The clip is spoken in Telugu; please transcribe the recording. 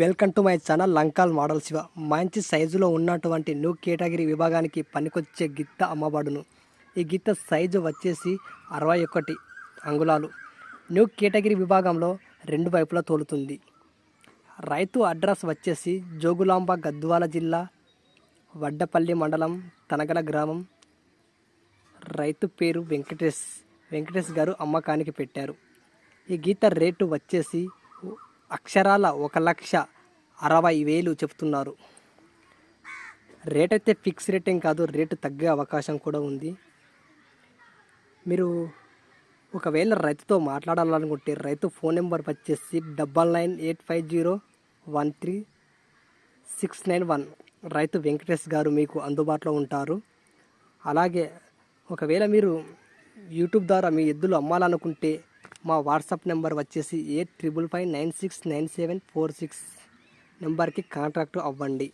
Welcome to my channel Lankal model Shiva. మంచి సైజులో ఉన్నటువంటి న్యూ కేటగిరీ విభాగానికి పనికొచ్చే గిత్త అమ్మబడును. ఈ గిత్త సైజు వచ్చేసి అరవై ఒకటి అంగుళాలు. న్యూ కేటగిరీ విభాగంలో రెండు వైపులా తోలుతుంది. రైతు అడ్రస్ వచ్చేసి జోగులాంబ గద్వాల జిల్లా వడ్డపల్లి మండలం తనగల గ్రామం. రైతు పేరు వెంకటేష్ వెంకటేష్ గారు అమ్మకానికి పెట్టారు. ఈ గీత రేటు వచ్చేసి అక్షరాల ఒక లక్ష అరవై వేలు చెప్తున్నారు. రేట్ అయితే ఫిక్స్ రేట్ ఏం కాదు రేటు తగ్గే అవకాశం కూడా ఉంది. మీరు ఒకవేళ రైతుతో మాట్లాడాలనుకుంటే రైతు ఫోన్ నెంబర్ వచ్చేసి double nine eight five zero one three six nine one. రైతు వెంకటేష్ గారు మీకు అందుబాటులో ఉంటారు. అలాగే ఒకవేళ మీరు యూట్యూబ్ ద్వారా మీ ఎద్దులు అమ్మాలనుకుంటే మా వాట్సాప్ నెంబర్ వచ్చేసి eight triple five nine six nine seven four six నెంబర్కి కాంటాక్ట్ అవ్వండి.